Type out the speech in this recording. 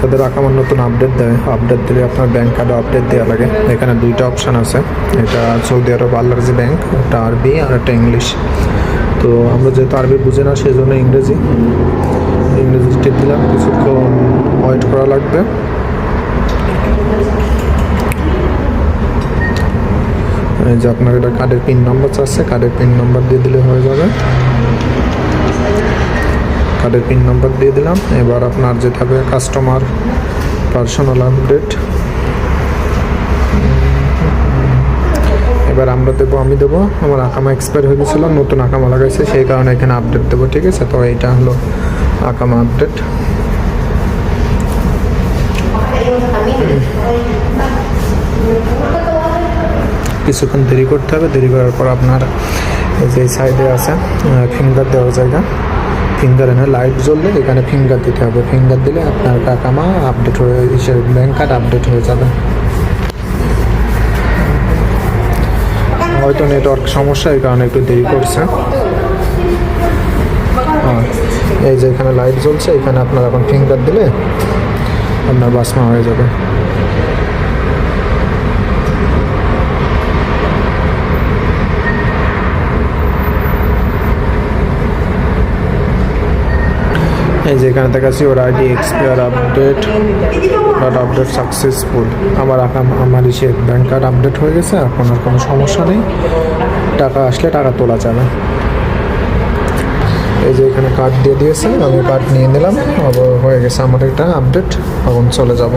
যাদের আকামার নতুন আপডেট দেয়। আপডেট দিলে আপনার ব্যাংক কার্ডে আপডেট দেওয়া লাগে। এখানে দুইটা অপশান আছে। এটা সৌদি আরব আল্লারজি ব্যাংক একটা আরবি আর একটা ইংলিশ। তো আমরা যেহেতু আরবি বুঝে না সেই জন্য ইংরেজি। ইংরেজি টিপ দিলাম, কিছুক্ষণ ওয়েট করা লাগবে। এই যে আপনার এটা কার্ডের পিন নাম্বার চাচ্ছে কার্ডের পিন নাম্বার দিয়ে দিলে হয়ে যাবে। কার্ডের পিন নাম্বার দিয়ে দিলাম। এবার আপনার যেতে হবে কাস্টমার পার্সোনাল আপডেট এবার আমরা দেবো, আমি দেবো। আমার আকামা এক্সপায়ার হয়ে গেছিল, নতুন আকামা লাগাইছে, সেই কারণে এখানে আপডেট দেবো, ঠিক আছে? তো এইটা হলো আকামা আপডেট কিছুক্ষণ দেরি করতে হবে, দেরি করার পর আপনার যে সাইডে আছে ফিঙ্গার দেওয়ার জায়গা। ফিঙ্গার এনে লাইট জ্বললে এখানে ফিঙ্গার দিতে হবে। ফিঙ্গার দিলে আপনার টাকামা আপডেট হয়ে হিসেবে ব্যাংক কার্ড আপডেট হয়ে যাবে। হয়তো নেটওয়ার্ক সমস্যা, এই কারণে একটু দেরি করছে। এই যে এখানে লাইট জ্বলছে, এখানে আপনার এখন ফিঙ্গার দিলে আপনার বাসমা হয়ে যাবে। এই যে এখানে দেখাচ্ছি ওর ID expire update but update successful আমার আমার ইসে ব্যাংক কার্ড আপডেট হয়ে গেছে, এখন আর কোনো সমস্যা নেই। টাকা আসলে টাকা তোলা যাবে। এই যে এখানে কার্ড দিয়ে দিয়েছে, আমি কার্ড নিয়ে নিলাম হয়ে গেছে আমার এটা আপডেট এখন চলে যাব।